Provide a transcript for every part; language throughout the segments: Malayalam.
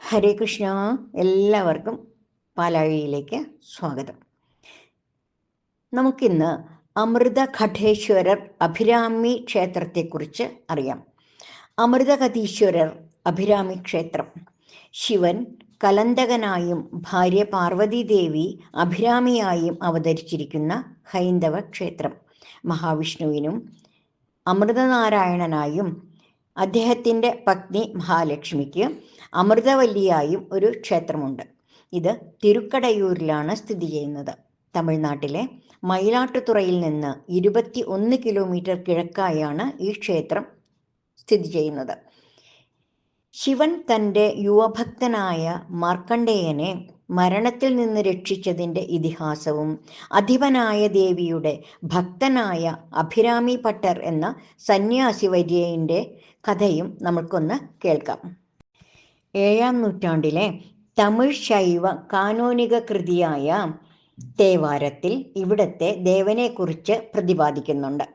ഹരേ കൃഷ്ണ എല്ലാവർക്കും പാലാഴിയിലേക്ക് സ്വാഗതം. നമുക്കിന്ന് അമൃത ഘടേശ്വരർ അഭിരാമി ക്ഷേത്രത്തെക്കുറിച്ച് അറിയാം. അമൃതകഥീശ്വരർ അഭിരാമി ക്ഷേത്രം. ശിവൻ കലന്തകനായും ഭാര്യ പാർവതീദേവി അഭിരാമിയായും അവതരിച്ചിരിക്കുന്ന ഹൈന്ദവ ക്ഷേത്രം. മഹാവിഷ്ണുവിനും അമൃതനാരായണനായും അദ്ദേഹത്തിന്റെ പത്നി മഹാലക്ഷ്മിക്ക് അമൃതവല്ലിയായും ഒരു ക്ഷേത്രമുണ്ട്. ഇത് തിരുക്കടയൂരിലാണ് സ്ഥിതി ചെയ്യുന്നത്. തമിഴ്നാട്ടിലെ മയിലാട്ടുതുറയിൽ നിന്ന് ഇരുപത്തി ഒന്ന് കിലോമീറ്റർ കിഴക്കായാണ് ഈ ക്ഷേത്രം സ്ഥിതി ചെയ്യുന്നത്. ശിവൻ തന്റെ യുവഭക്തനായ മാർക്കണ്ഡേയനെ മരണത്തിൽ നിന്ന് രക്ഷിച്ചതിന്റെ ഇതിഹാസവും അധിപനായ ദേവിയുടെ ഭക്തനായ അഭിരാമി പട്ടർ എന്ന സന്യാസി വര്യന്റെ കഥയും നമുക്കൊന്ന് കേൾക്കാം. ഏഴാം നൂറ്റാണ്ടിലെ തമിഴ് ശൈവ കാനോനിക കൃതിയായ തേവാരത്തിൽ ഇവിടത്തെ ദേവനെക്കുറിച്ച് പ്രതിപാദിക്കുന്നുണ്ട്.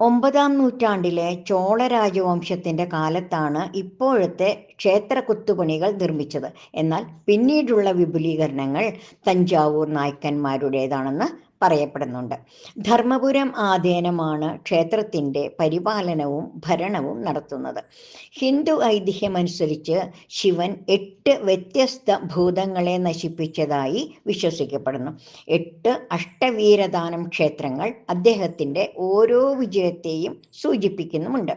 ഒമ്പതാം നൂറ്റാണ്ടിലെ ചോള രാജവംശത്തിന്റെ കാലത്താണ് ഇപ്പോഴത്തെ ക്ഷേത്ര കുത്തുപണികൾ നിർമ്മിച്ചത്. എന്നാൽ പിന്നീടുള്ള വിപുലീകരണങ്ങൾ തഞ്ചാവൂർ നായ്ക്കന്മാരുടേതാണെന്ന് പറയപ്പെടുന്നുണ്ട്. ധർമ്മപുരം ആധേനമാണ് ക്ഷേത്രത്തിന്റെ പരിപാലനവും ഭരണവും നടത്തുന്നത്. ഹിന്ദു ഐതിഹ്യമനുസരിച്ച് ശിവൻ എട്ട് വ്യത്യസ്ത ഭൂതങ്ങളെ നശിപ്പിച്ചതായി വിശ്വസിക്കപ്പെടുന്നു. എട്ട് അഷ്ടവീരദാനം ക്ഷേത്രങ്ങൾ അദ്ദേഹത്തിന്റെ ഓരോ വിജയത്തെയും സൂചിപ്പിക്കുന്നുമുണ്ട്.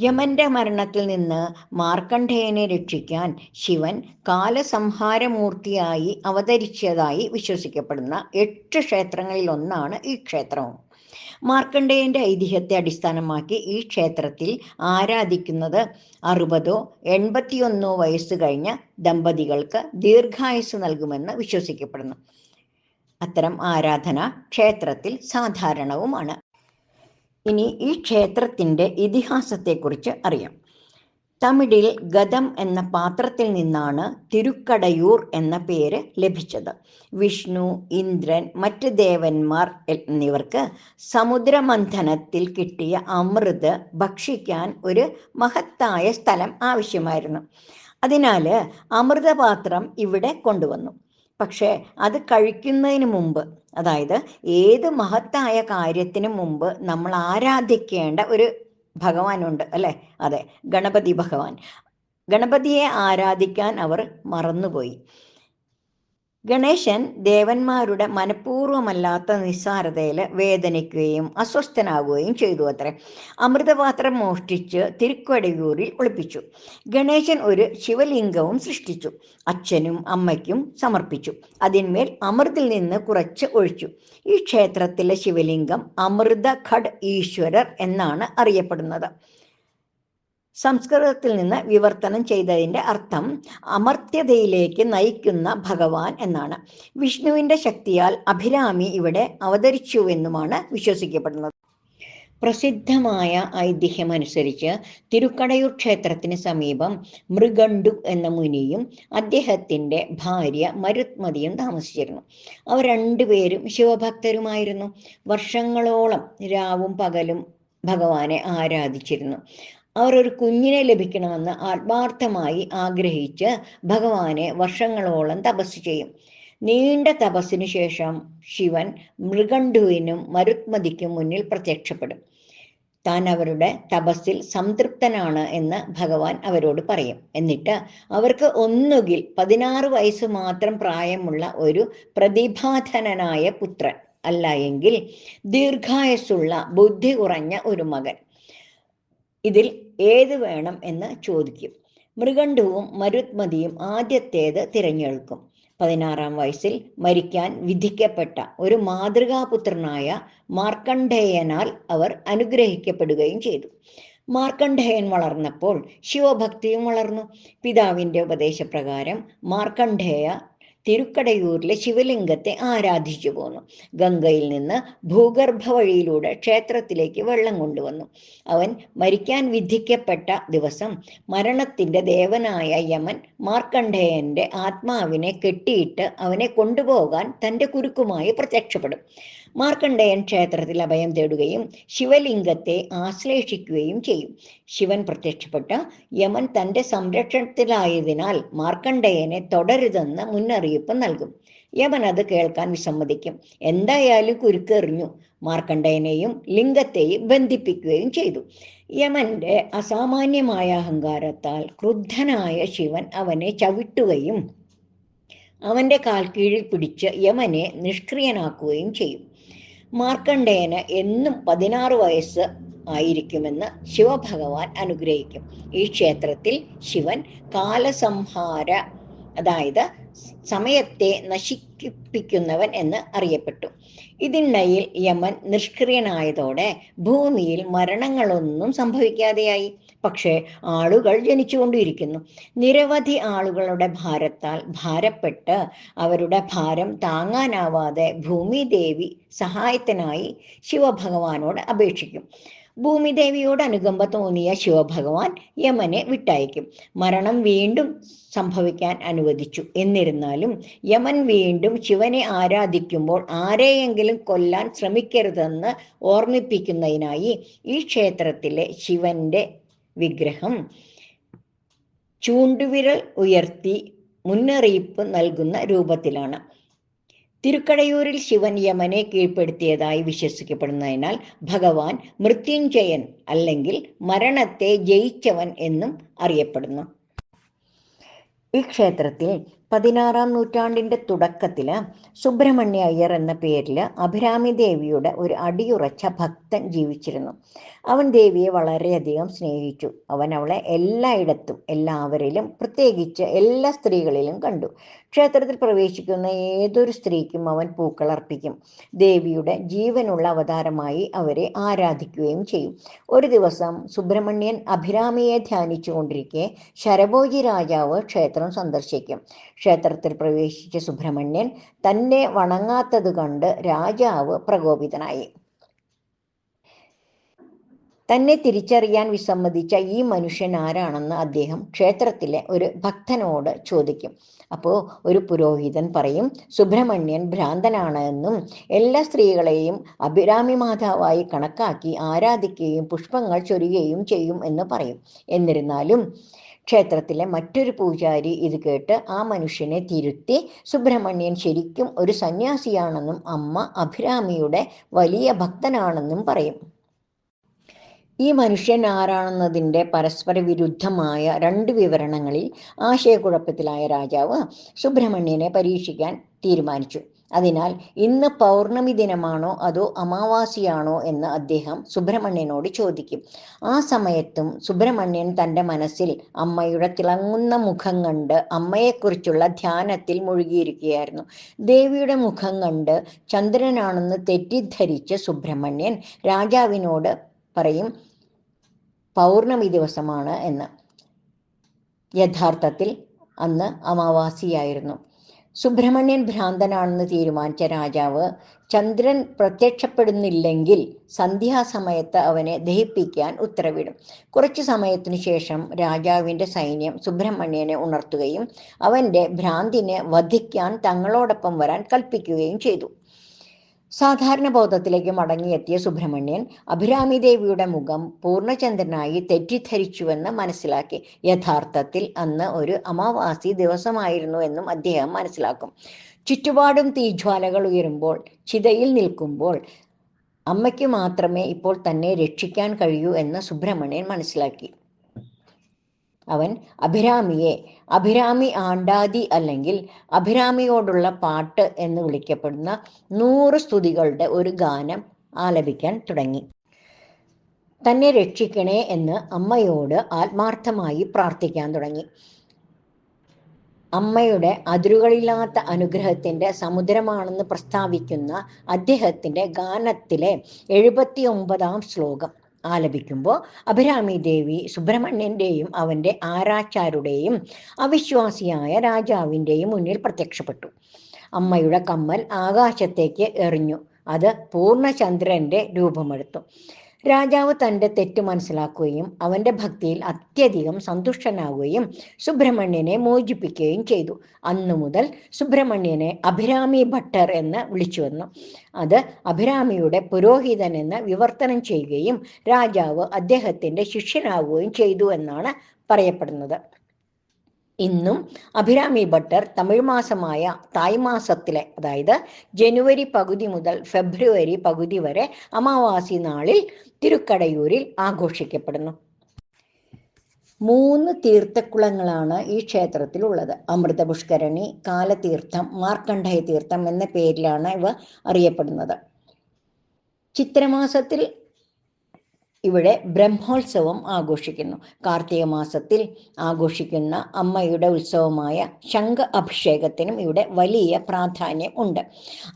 യമന്റെ മരണത്തിൽ നിന്ന് മാർക്കണ്ഡേയനെ രക്ഷിക്കാൻ ശിവൻ കാലസംഹാരമൂർത്തിയായി അവതരിച്ചതായി വിശ്വസിക്കപ്പെടുന്ന എട്ട് ക്ഷേത്രങ്ങളിൽ ഒന്നാണ് ഈ ക്ഷേത്രവും. മാർക്കണ്ഡേയന്റെ ഐതിഹ്യത്തെ അടിസ്ഥാനമാക്കി ഈ ക്ഷേത്രത്തിൽ ആരാധിക്കുന്നത് അറുപതോ എൺപത്തിയൊന്നോ വയസ്സ് കഴിഞ്ഞ ദമ്പതികൾക്ക് ദീർഘായുസ് നൽകുമെന്ന് വിശ്വസിക്കപ്പെടുന്നു. അത്തരം ആരാധന ക്ഷേത്രത്തിൽ സാധാരണവുമാണ്. ഇനി ഈ ക്ഷേത്രത്തിന്റെ ഇതിഹാസത്തെക്കുറിച്ച് അറിയാം. തമിഴിൽ ഗതം എന്ന പാത്രത്തിൽ നിന്നാണ് തിരുക്കടയൂർ എന്ന പേര് ലഭിച്ചത്. വിഷ്ണു ഇന്ദ്രൻ മറ്റ് ദേവന്മാർ എന്നിവർക്ക് സമുദ്രമന്ഥനത്തിൽ കിട്ടിയ അമൃത് ഭക്ഷിക്കാൻ ഒരു മഹത്തായ സ്ഥലം ആവശ്യമായിരുന്നു. അതിനാൽ അമൃതപാത്രം ഇവിടെ കൊണ്ടുവന്നു. പക്ഷേ അത് കഴിക്കുന്നതിന് മുമ്പ് അതായത് ഏത് മഹത്തായ കാര്യത്തിന് മുമ്പ് നമ്മൾ ആരാധിക്കേണ്ട ഒരു ഭഗവാനുണ്ട് അല്ലേ? അതെ ഗണപതി ഭഗവാൻ. ഗണപതിയെ ആരാധിക്കാൻ അവർ മറന്നുപോയി. ഗണേശൻ ദേവന്മാരുടെ മനഃപൂർവമല്ലാത്ത നിസ്സാരതയിൽ വേദനിക്കുകയും അസ്വസ്ഥനാകുകയും ചെയ്തു അത്രേ. അമൃതപാത്രം മോഷ്ടിച്ച് തിരുക്കടയൂരിൽ ഒളിപ്പിച്ചു. ഗണേശൻ ഒരു ശിവലിംഗവും സൃഷ്ടിച്ചു. അച്ഛനും അമ്മയ്ക്കും സമർപ്പിച്ചു. അതിന്മേൽ അമൃതിൽ നിന്ന് കുറച്ച് ഒഴിച്ചു. ഈ ക്ഷേത്രത്തിലെ ശിവലിംഗം അമൃത ഖഡ് ഈശ്വരർ എന്നാണ് അറിയപ്പെടുന്നത്. സംസ്കൃതത്തിൽ നിന്ന് വിവർത്തനം ചെയ്തതിന്റെ അർത്ഥം അമർത്യതയിലേക്ക് നയിക്കുന്ന ഭഗവാൻ എന്നാണ്. വിഷ്ണുവിന്റെ ശക്തിയാൽ അഭിരാമി ഇവിടെ അവതരിച്ചുവെന്നുമാണ് വിശ്വസിക്കപ്പെടുന്നത്. പ്രസിദ്ധമായ ഐതിഹ്യമനുസരിച്ച് തിരുക്കടയൂർ ക്ഷേത്രത്തിന് സമീപം മൃഗണ്ടു എന്ന മുനിയും അദ്ദേഹത്തിന്റെ ഭാര്യ മരുത്മതിയും താമസിച്ചിരുന്നു. അവർ രണ്ടുപേരും ശിവഭക്തരുമായിരുന്നു. വർഷങ്ങളോളം രാവും പകലും ഭഗവാനെ ആരാധിച്ചിരുന്നു. അവർ ഒരു കുഞ്ഞിനെ ലഭിക്കണമെന്ന് ആത്മാർത്ഥമായി ആഗ്രഹിച്ച് ഭഗവാനെ വർഷങ്ങളോളം തപസ് ചെയ്യും. നീണ്ട തപസ്സിനു ശേഷം ശിവൻ മൃഗണ്ഡുവിനും മരുത്മതിക്കും മുന്നിൽ പ്രത്യക്ഷപ്പെടും. താൻ അവരുടെ തപസ്സിൽ സംതൃപ്തനാണ് എന്ന് ഭഗവാൻ അവരോട് പറയും. എന്നിട്ട് അവർക്ക് ഒന്നുകിൽ പതിനാറ് വയസ്സ് മാത്രം പ്രായമുള്ള ഒരു പ്രതിഭാധനനായ പുത്രൻ അല്ല എങ്കിൽ ദീർഘായസ്സുള്ള ബുദ്ധി കുറഞ്ഞ ഒരു മകൻ. ഇതിൽ ഏത് വേണം എന്ന് ചോദിക്കും. മൃഗണ്ഡവും മരുത്മതിയും ആദ്യത്തേത് തിരഞ്ഞെടുക്കും. പതിനാറാം വയസ്സിൽ മരിക്കാൻ വിധിക്കപ്പെട്ട ഒരു മാതൃകാപുത്രനായ മാർക്കണ്ഡേയനാൽ അവർ അനുഗ്രഹിക്കപ്പെടുകയും ചെയ്തു. മാർക്കണ്ഡേയൻ വളർന്നപ്പോൾ ശിവഭക്തിയും വളർന്നു. പിതാവിന്റെ ഉപദേശപ്രകാരം മാർക്കണ്ഡേയ തിരുക്കടയൂരിലെ ശിവലിംഗത്തെ ആരാധിച്ചു പോന്നു. ഗംഗയിൽ നിന്ന് ഭൂഗർഭ വഴിയിലൂടെ ക്ഷേത്രത്തിലേക്ക് വെള്ളം കൊണ്ടുവന്നു. അവൻ മരിക്കാൻ വിധിക്കപ്പെട്ട ദിവസം മരണത്തിന്റെ ദേവനായ യമൻ മാർക്കണ്ഡേയന്റെ ആത്മാവിനെ കെട്ടിയിട്ട് അവനെ കൊണ്ടുപോകാൻ തന്റെ കുരുക്കുമായി പ്രത്യക്ഷപ്പെടും. മാർക്കണ്ഡേയൻ ക്ഷേത്രത്തിൽ അഭയം തേടുകയും ശിവലിംഗത്തെ ആശ്ലേഷിക്കുകയും ചെയ്യും. ശിവൻ പ്രത്യക്ഷപ്പെട്ട യമൻ തന്റെ സംരക്ഷണത്തിലായതിനാൽ മാർക്കണ്ഡേയനെ തുടരുതെന്ന് മുന്നറിയിപ്പ് നൽകും. യമൻ അത് കേൾക്കാൻ വിസമ്മതിക്കും. എന്തായാലും കുരുക്കെറിഞ്ഞു മാർക്കണ്ഡേയനെയും ലിംഗത്തെയും ബന്ധിപ്പിക്കുകയും ചെയ്തു. യമന്റെ അസാമാന്യമായ അഹങ്കാരത്താൽ ക്രുദ്ധനായ ശിവൻ അവനെ ചവിട്ടുകയും അവന്റെ കാൽ കീഴിൽ പിടിച്ച് യമനെ നിഷ്ക്രിയനാക്കുകയും ചെയ്യും. മാർക്കണ്ഡേയന് എന്നും പതിനാറ് വയസ്സ് ആയിരിക്കുമെന്ന് ശിവഭഗവാൻ അനുഗ്രഹിക്കും. ഈ ക്ഷേത്രത്തിൽ ശിവൻ കാലസംഹാര അതായത് സമയത്തെ നശിപ്പിക്കുന്നവൻ എന്ന് അറിയപ്പെട്ടു. ഇതിനിടയിൽ യമൻ നിഷ്ക്രിയനായതോടെ ഭൂമിയിൽ മരണങ്ങളൊന്നും സംഭവിക്കാതെയായി. പക്ഷേ ആളുകൾ ജനിച്ചുകൊണ്ടിരിക്കുന്നു. നിരവധി ആളുകളുടെ ഭാരത്താൽ ഭാരപ്പെട്ട് അവരുടെ ഭാരം താങ്ങാനാവാതെ ഭൂമിദേവി സഹായത്തിനായി ശിവഭഗവാനോട് അപേക്ഷിക്കും. ഭൂമിദേവിയോട് അനുകമ്പ തോന്നിയ ശിവഭഗവാൻ യമനെ വിട്ടയക്കും. മരണം വീണ്ടും സംഭവിക്കാൻ അനുവദിച്ചു. എന്നിരുന്നാലും യമൻ വീണ്ടും ശിവനെ ആരാധിക്കുമ്പോൾ ആരെയെങ്കിലും കൊല്ലാൻ ശ്രമിക്കരുതെന്ന് ഓർമ്മിപ്പിക്കുന്നതിനായി ഈ ക്ഷേത്രത്തിലെ ശിവന്റെ വിഗ്രഹം ചൂണ്ടുവിരൽ ഉയർത്തി മുന്നറിയിപ്പ് നൽകുന്ന രൂപത്തിലാണ്. തിരുക്കടയൂരിൽ ശിവൻ യമനെ കീഴ്പ്പെടുത്തിയതായി വിശ്വസിക്കപ്പെടുന്നതിനാൽ ഭഗവാൻ മൃത്യുഞ്ജയൻ അല്ലെങ്കിൽ മരണത്തെ ജയിച്ചവൻ എന്നും അറിയപ്പെടുന്നു. ഈ ക്ഷേത്രത്തിൽ പതിനാറാം നൂറ്റാണ്ടിന്റെ തുടക്കത്തിൽ സുബ്രഹ്മണ്യ അയ്യർ എന്ന പേരിൽ അഭിരാമി ദേവിയുടെ ഒരു അടിയുറച്ച ഭക്തൻ ജീവിച്ചിരുന്നു. അവൻ ദേവിയെ വളരെയധികം സ്നേഹിച്ചു. അവൻ അവളെ എല്ലായിടത്തും എല്ലാവരിലും പ്രത്യേകിച്ച് എല്ലാ സ്ത്രീകളിലും കണ്ടു. ക്ഷേത്രത്തിൽ പ്രവേശിക്കുന്ന ഏതൊരു സ്ത്രീക്കും അവൻ പൂക്കൾ അർപ്പിക്കും. ദേവിയുടെ ജീവനുള്ള അവതാരമായി അവരെ ആരാധിക്കുകയും ചെയ്യും. ഒരു ദിവസം സുബ്രഹ്മണ്യൻ അഭിരാമിയെ ധ്യാനിച്ചു കൊണ്ടിരിക്കെ ശരഭോജി രാജാവ് ക്ഷേത്രം സന്ദർശിക്കും. ക്ഷേത്രത്തിൽ പ്രവേശിച്ച സുബ്രഹ്മണ്യൻ തന്നെ വണങ്ങാത്തത് കണ്ട് രാജാവ് പ്രകോപിതനായി. തന്നെ തിരിച്ചറിയാൻ വിസമ്മതിച്ച ഈ മനുഷ്യൻ ആരാണെന്ന് അദ്ദേഹം ക്ഷേത്രത്തിലെ ഒരു ഭക്തനോട് ചോദിക്കും. അപ്പോൾ ഒരു പുരോഹിതൻ പറയും സുബ്രഹ്മണ്യൻ ഭ്രാന്തനാണ് എന്നും എല്ലാ സ്ത്രീകളെയും അഭിരാമി മാതാവായി കണക്കാക്കി ആരാധിക്കുകയും പുഷ്പങ്ങൾ ചൊരിയുകയും ചെയ്യും എന്ന് പറയും. എന്നിരുന്നാലും ക്ഷേത്രത്തിലെ മറ്റൊരു പൂജാരി ഇത് കേട്ട് ആ മനുഷ്യനെ തിരുത്തി സുബ്രഹ്മണ്യൻ ശരിക്കും ഒരു സന്യാസിയാണെന്നും അമ്മ അഭിരാമിയുടെ വലിയ ഭക്തനാണെന്നും പറയും. ഈ മനുഷ്യൻ ആരാണെന്നതിന്റെ പരസ്പര വിരുദ്ധമായ രണ്ട് വിവരണങ്ങളിൽ ആശയക്കുഴപ്പത്തിലായ രാജാവ് സുബ്രഹ്മണ്യനെ പരീക്ഷിക്കാൻ തീരുമാനിച്ചു. അതിനാൽ ഇന്ന് പൗർണമി ദിനമാണോ അതോ അമാവാസിയാണോ എന്ന് അദ്ദേഹം സുബ്രഹ്മണ്യനോട് ചോദിക്കും. ആ സമയത്തും സുബ്രഹ്മണ്യൻ തന്റെ മനസ്സിൽ അമ്മയുടെ തിളങ്ങുന്ന മുഖം കണ്ട് അമ്മയെക്കുറിച്ചുള്ള ധ്യാനത്തിൽ മുഴുകിയിരിക്കുകയായിരുന്നു. ദേവിയുടെ മുഖം കണ്ട് ചന്ദ്രനാണെന്ന് തെറ്റിദ്ധരിച്ച് സുബ്രഹ്മണ്യൻ രാജാവിനോട് പറയും പൗർണമി ദിവസമാണ് എന്ന്. യഥാർത്ഥത്തിൽ അന്ന് അമാവാസിയായിരുന്നു. സുബ്രഹ്മണ്യൻ ഭ്രാന്തനാണെന്ന് തീരുമാനിച്ച രാജാവ് ചന്ദ്രൻ പ്രത്യക്ഷപ്പെടുന്നില്ലെങ്കിൽ സന്ധ്യാസമയത്ത് അവനെ ദഹിപ്പിക്കാൻ ഉത്തരവിടും. കുറച്ചു സമയത്തിന് ശേഷം രാജാവിന്റെ സൈന്യം സുബ്രഹ്മണ്യനെ ഉണർത്തുകയും അവന്റെ ഭ്രാന്തിനെ വധിക്കാൻ തങ്ങളോടൊപ്പം വരാൻ കൽപ്പിക്കുകയും ചെയ്തു. സാധാരണ ബോധത്തിലേക്ക് മടങ്ങിയെത്തിയ സുബ്രഹ്മണ്യൻ അഭിരാമി ദേവിയുടെ മുഖം പൂർണചന്ദ്രനായി തെറ്റിദ്ധരിച്ചുവെന്ന് മനസ്സിലാക്കി. യഥാർത്ഥത്തിൽ അന്ന് ഒരു അമാവാസി ദിവസമായിരുന്നു എന്നും അദ്ദേഹം മനസ്സിലാക്കും. ചുറ്റുപാടും തീജ്വാലകൾ ഉയരുമ്പോൾ ചിതയിൽ നിൽക്കുമ്പോൾ അമ്മയ്ക്ക് മാത്രമേ ഇപ്പോൾ തന്നെ രക്ഷിക്കാൻ കഴിയൂ എന്ന് സുബ്രഹ്മണ്യൻ മനസ്സിലാക്കി. അവൻ അഭിരാമിയെ അഭിരാമി ആണ്ടാതി അല്ലെങ്കിൽ അഭിരാമിയോടുള്ള പാട്ട് എന്ന് വിളിക്കപ്പെടുന്ന നൂറ് സ്തുതികളുടെ ഒരു ഗാനം ആലപിക്കാൻ തുടങ്ങി. തന്നെ രക്ഷിക്കണേ എന്ന് അമ്മയോട് ആത്മാർത്ഥമായി പ്രാർത്ഥിക്കാൻ തുടങ്ങി. അമ്മയുടെ അതിരുകളില്ലാത്ത അനുഗ്രഹത്തിന്റെ സമുദ്രമാണെന്ന് പ്രസ്താവിക്കുന്ന അദ്ദേഹത്തിന്റെ ഗാനത്തിലെ എഴുപത്തി ഒമ്പതാം ശ്ലോകം. ആലപിക്കുമ്പോൾ അഭിരാമി ദേവി സുബ്രഹ്മണ്യന്റെയും അവന്റെ ആരാച്ചാരുടെയും അവിശ്വാസിയായ രാജാവിന്റെയും മുന്നിൽ പ്രത്യക്ഷപ്പെട്ടു. അമ്മയുടെ കമ്മൽ ആകാശത്തേക്ക് എറിഞ്ഞു. അത് പൂർണചന്ദ്രന്റെ രൂപമെടുത്തു. രാജാവ് തന്റെ തെറ്റ് മനസ്സിലാക്കുകയും അവന്റെ ഭക്തിയിൽ അത്യധികം സന്തുഷ്ടനാവുകയും സുബ്രഹ്മണ്യനെ മോചിപ്പിക്കുകയും ചെയ്തു. അന്നു മുതൽ സുബ്രഹ്മണ്യനെ അഭിരാമി ഭട്ടർ എന്ന് വിളിച്ചു വന്നു. അത് അഭിരാമിയുടെ പുരോഹിതൻ എന്ന് വിവർത്തനം ചെയ്യുകയും രാജാവ് അദ്ദേഹത്തിന്റെ ശിഷ്യനാവുകയും ചെയ്തു എന്നാണ് പറയപ്പെടുന്നത്. ഇന്നും അഭിരാമി ഭട്ടർ തമിഴ് മാസമായ തായ് മാസത്തിലെ അതായത് ജനുവരി പകുതി മുതൽ ഫെബ്രുവരി പകുതി വരെ അമാവാസി നാളിൽ തിരുക്കടയൂരിൽ ആഘോഷിക്കപ്പെടുന്നു. മൂന്ന് തീർത്ഥക്കുളങ്ങളാണ് ഈ ക്ഷേത്രത്തിലുള്ളത്. അമൃത പുഷ്കരണി കാലതീർത്ഥം മാർക്കണ്ഠയ തീർത്ഥം എന്ന പേരിലാണ് ഇവ അറിയപ്പെടുന്നത്. ചിത്രമാസത്തിൽ ഇവിടെ ബ്രഹ്മോത്സവം ആഘോഷിക്കുന്നു. കാർത്തിക മാസത്തിൽ ആഘോഷിക്കുന്ന അമ്മയുടെ ഉത്സവമായ ശംഖ അഭിഷേകത്തിനും ഇവിടെ വലിയ പ്രാധാന്യം ഉണ്ട്.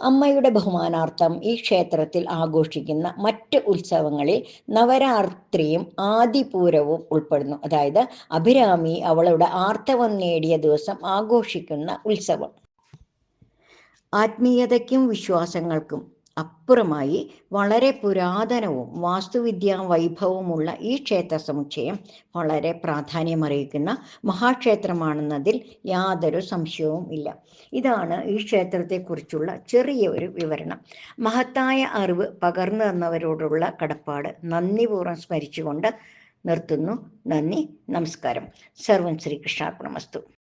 അമ്മയുടെ ബഹുമാനാർത്ഥം ഈ ക്ഷേത്രത്തിൽ ആഘോഷിക്കുന്ന മറ്റ് ഉത്സവങ്ങളിൽ നവരാത്രിയും ആദിപൂരവും ഉൾപ്പെടുന്നു. അതായത് അഭിരാമി അവളുടെ ആർത്തവം നേടിയ ദിവസം ആഘോഷിക്കുന്ന ഉത്സവം. ആത്മീയതയ്ക്കും വിശ്വാസങ്ങൾക്കും അപ്പുറമായി വളരെ പുരാതനവും വാസ്തുവിദ്യാ വൈഭവമുള്ള ഈ ക്ഷേത്ര സമുച്ചയം വളരെ പ്രാധാന്യമറിയിക്കുന്ന മഹാക്ഷേത്രമാണെന്നതിൽ യാതൊരു സംശയവും ഇല്ല. ഇതാണ് ഈ ക്ഷേത്രത്തെക്കുറിച്ചുള്ള ചെറിയ ഒരു വിവരണം. മഹത്തായ അറിവ് പകർന്നു തന്നവരോടുള്ള കടപ്പാട് നന്ദിപൂർവം സ്മരിച്ചുകൊണ്ട് നിർത്തുന്നു. നന്ദി നമസ്കാരം. സർവം ശ്രീകൃഷ്ണാർപ്പണമസ്തു.